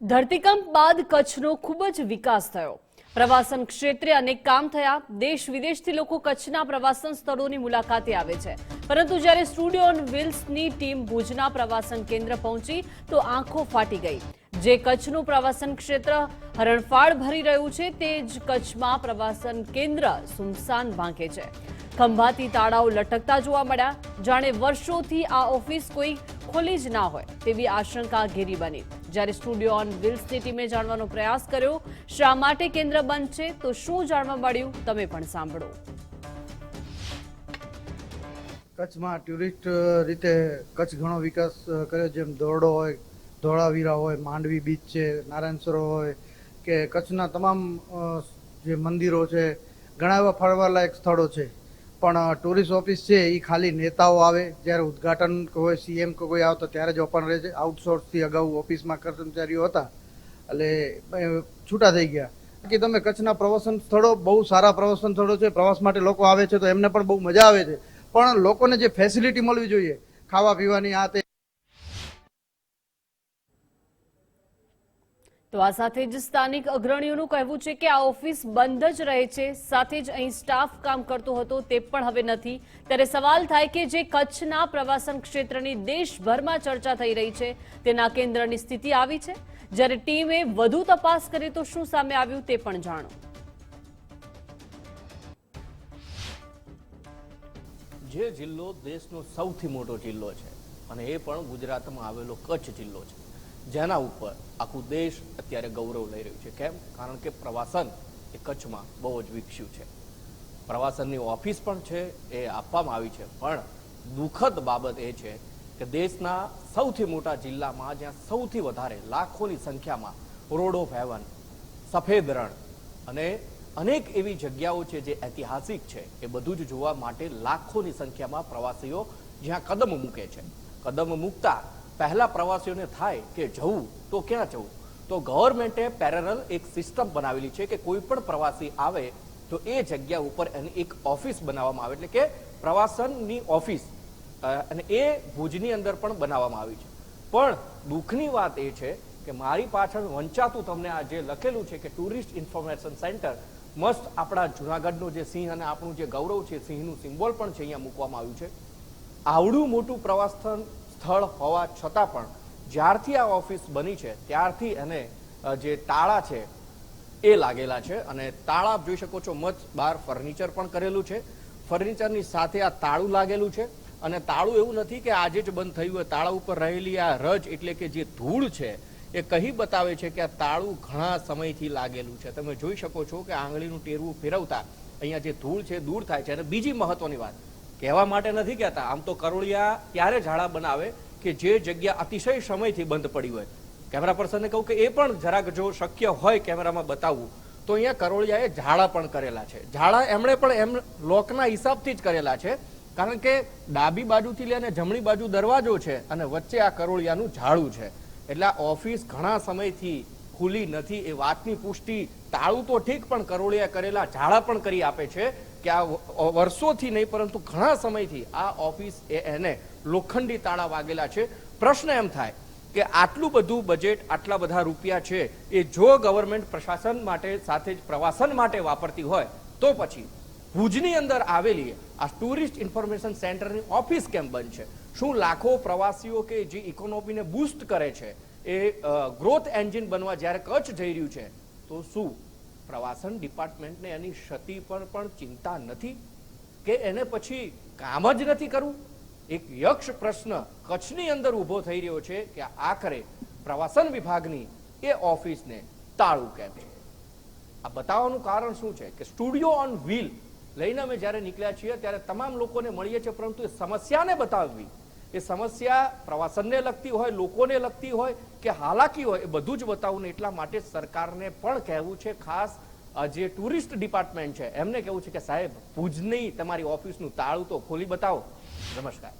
ધરતીકંપ બાદ કચ્છનો ખૂબ જ વિકાસ થયો. પ્રવાસન ક્ષેત્રે અનેક કામ થયા. દેશ વિદેશથી લોકો કચ્છના પ્રવાસન સ્થળોની મુલાકાતે આવે છે. પરંતુ જ્યારે સ્ટુડિયો ઓન વ્હીલ્સની ટીમ ભુજના પ્રવાસન કેન્દ્ર પહોંચી, તો આંખો ફાટી ગઈ. જે કચ્છનું પ્રવાસન ક્ષેત્ર હરણફાળ ભરી રહ્યું છે, તે જ કચ્છમાં પ્રવાસન કેન્દ્ર સુમસાન ભાંકે છે. ખંભાતી તાળાઓ લટકતા જોવા મળ્યા. જાણે વર્ષોથી આ ઓફિસ કોઈ ખોલી જ ના હોય, તેવી આશંકા ઘેરી બની. જ્યારે સ્ટુડિયો ઓન વ્હીલ્સની ટીમે જાણવાનો પ્રયાસ કર્યો, શા માટે કેન્દ્ર બંધ છે, તો શું જાણવા મળ્યું, તમે પણ સાંભળો. કચ્છમાં ટુરિસ્ટ રીતે કચ્છ ઘણો વિકાસ કર્યો, જેમ ધોરડો હોય, ધોળાવીરા હોય, માંડવી બીચ છે, નારાયણ સરોવર હોય, કે કચ્છના તમામ જે મંદિરો છે, ઘણા એવા ફરવાલાયક સ્થળો છે. પણ ટુરિસ્ટ ઓફિસ છે એ ખાલી નેતાઓ આવે. જ્યારે ઉદ્ઘાટન કોઈ સીએમ કે કોઈ આવતો, ત્યારે જ ઓપન રહે છે. આઉટસોર્સથી અગાઉ ઓફિસમાં કર્મચારીઓ હતા. એટલે છૂટા થઈ ગયા. કે તમે કચ્છના પ્રવાસન સ્થળો, બહુ સારા પ્રવાસન સ્થળો છે. પ્રવાસ માટે લોકો આવે છે તો એમને પણ બહુ મજા આવે છે. પણ લોકોને જે ફેસિલિટી મળવી જોઈએ ખાવા પીવાની આ તે તો આ સાથે જ સ્થાનિક અગ્રણીઓનું કહેવું છે કે આ ઓફિસ બંધ જ રહે છે. સાથે જ અહીં સ્ટાફ કામ કરતો હતો તે પણ હવે નથી. ત્યારે સવાલ થાય કે જે કચ્છના પ્રવાસન ક્ષેત્રની દેશભરમાં ચર્ચા થઈ રહી છે, તેના કેન્દ્રની સ્થિતિ આવી છે? જ્યારે ટીમે વધુ તપાસ કરી તો શું સામે આવ્યું તે પણ જાણો. જે જિલ્લો દેશનો સૌથી મોટો જિલ્લો છે અને એ પણ ગુજરાતમાં આવેલો કચ્છ જિલ્લો છે. જેના ઉપર આખું દેશ અત્યારે ગૌરવ લઈ રહ્યું છે. કેમ? કારણ કે પ્રવાસન એ કચ્છમાં બહુ જ વિકસ્યું છે. પ્રવાસનની ઓફિસ પણ છે, એ આપવામાં આવી છે. પણ દુઃખદ બાબત એ છે કે દેશના સૌથી મોટા જિલ્લામાં જ્યાં સૌથી વધારે લાખોની સંખ્યામાં રોડ ઓફ હેવન, સફેદ રણ અને અનેક એવી જગ્યાઓ છે જે ઐતિહાસિક છે, એ બધું જ જોવા માટે લાખોની સંખ્યામાં પ્રવાસીઓ જ્યાં કદમ મૂકે છે. કદમ મૂકતા પહેલા પ્રવાસીઓને થાય કે જવું, તો ક્યાં જવું? તો ગવર્મેન્ટે પેરેરલ એક સિસ્ટમ બનાવેલી છે કે કોઈ પણ પ્રવાસી આવે તો એ જગ્યા ઉપર એની એક ઓફિસ બનાવવામાં આવે, એટલે કે પ્રવાસનની ઓફિસ અને એ ભુજની અંદર પણ બનાવવામાં આવી છે. પણ દુઃખની વાત એ છે કે મારી પાછળ વંચાતું તમને આ જે લખેલું છે કે ટુરિસ્ટ ઇન્ફોર્મેશન સેન્ટર, મસ્ત આપણા જુનાગઢનું જે સિંહ અને આપણું જે ગૌરવ છે સિંહનું સિમ્બોલ પણ છે અહીંયા મૂકવામાં આવ્યું છે. આવડું મોટું પ્રવાસન સ્થળ હોવા છતાં પણ જ્યારથી આ ઓફિસ બની છે, ત્યારથી એને જે તાળા છે, એ લાગેલા છે. અને તાળા જોઈ શકો છો મચ બહાર ફર્નિચર પણ કરેલું છે. ફર્નિચરની સાથે આ તાળું લાગેલું છે. અને તાળું એવું નથી કે આજે જ બંધ થયું હોય, તાળા ઉપર રહેલી આ રજ એટલે કે જે ધૂળ છે, એ કહી બતાવે છે કે આ તાળું ઘણા સમયથી લાગેલું છે. તમે જોઈ શકો છો કે આંગળીનું ટેરવું ફેરવતા અહીંયા જે ધૂળ છે, દૂર થાય છે. અને બીજી મહત્વની વાત કહેવા માટે નથી કહેતા. આમ તો કરોળિયા ત્યારે ઝાડા બનાવે કે જે જગ્યા અતિશય સમયથી બંધ પડી હોય. કેમેરા પર્સનને કહું કે એ પણ જરાક જો શક્ય હોય કેમેરામાં બતાવવું, તો અહીંયા કરોળિયાએ ઝાડા પણ કરેલા છે. ઝાડા એમણે પણ એમ લોકના હિસાબથી જ કરેલા છે, કારણ કે ડાબી બાજુથી લઈને જમણી બાજુ દરવાજો છે અને વચ્ચે આ કરોળિયાનું ઝાડું છે. એટલે ઓફિસ ઘણા સમયથી ખુલી નથી એ વાતની પુષ્ટિ. તાળું તો ઠીક પણ કરોળિયા કરેલા, ઝાડા પણ કરી આપે છે. કે આ વર્ષોથી નહીં, પરંતુ ઘણા સમયથી આ ઓફિસ એને લોખંડી તાળા વાગેલા છે. પ્રશ્ન એમ થાય કે આટલું બધું બજેટ આટલા બધા રૂપિયા છે, એ જો ગવર્મેન્ટ પ્રશાસન માટે સાથે જ પ્રવાસન માટે વાપરતી હોય, તો પછી ભુજની અંદર આવેલી આ ટુરિસ્ટ ઇન્ફોર્મેશન સેન્ટરની ઓફિસ કેમ બંધ છે? શું લાખો પ્રવાસીઓ કે જે ઇકોનોમીને બૂસ્ટ કરે છે, એ ગ્રોથ એન્જિન બનવા જ્યારે કચ્છ જઈ રહ્યું છે, તો શું પ્રવાસન ડિપાર્ટમેન્ટને એની ક્ષતિ પર પણ ચિંતા નથી કે એને પછી કામ જ નથી કરવું? એક યક્ષ પ્રશ્ન કચ્છની અંદર ઊભો થઈ રહ્યો છે કે આખરે પ્રવાસન વિભાગની એ ઓફિસને તાળું કેમ છે? આ બતાવવાનું કારણ શું છે કે સ્ટુડિયો ઓન વ્હીલ લઈને અમે જ્યારે નીકળ્યા છીએ ત્યારે તમામ લોકોને મળીએ છીએ, પરંતુ એ સમસ્યાને બતાવવી એ સમસ્યા પ્રવાસનને લગતી હોય, લોકોને લગતી હોય કે હાલાકી હોય, એ બધું જ બતાવવું ને એટલા માટે સરકારને પણ કહેવું છે, ખાસ જે ટુરિસ્ટ ડિપાર્ટમેન્ટ છે, એમને કહેવું છે કે સાહેબ, ભુજની તમારી ઓફિસનું તાળું તો ખોલી બતાવો. નમસ્કાર.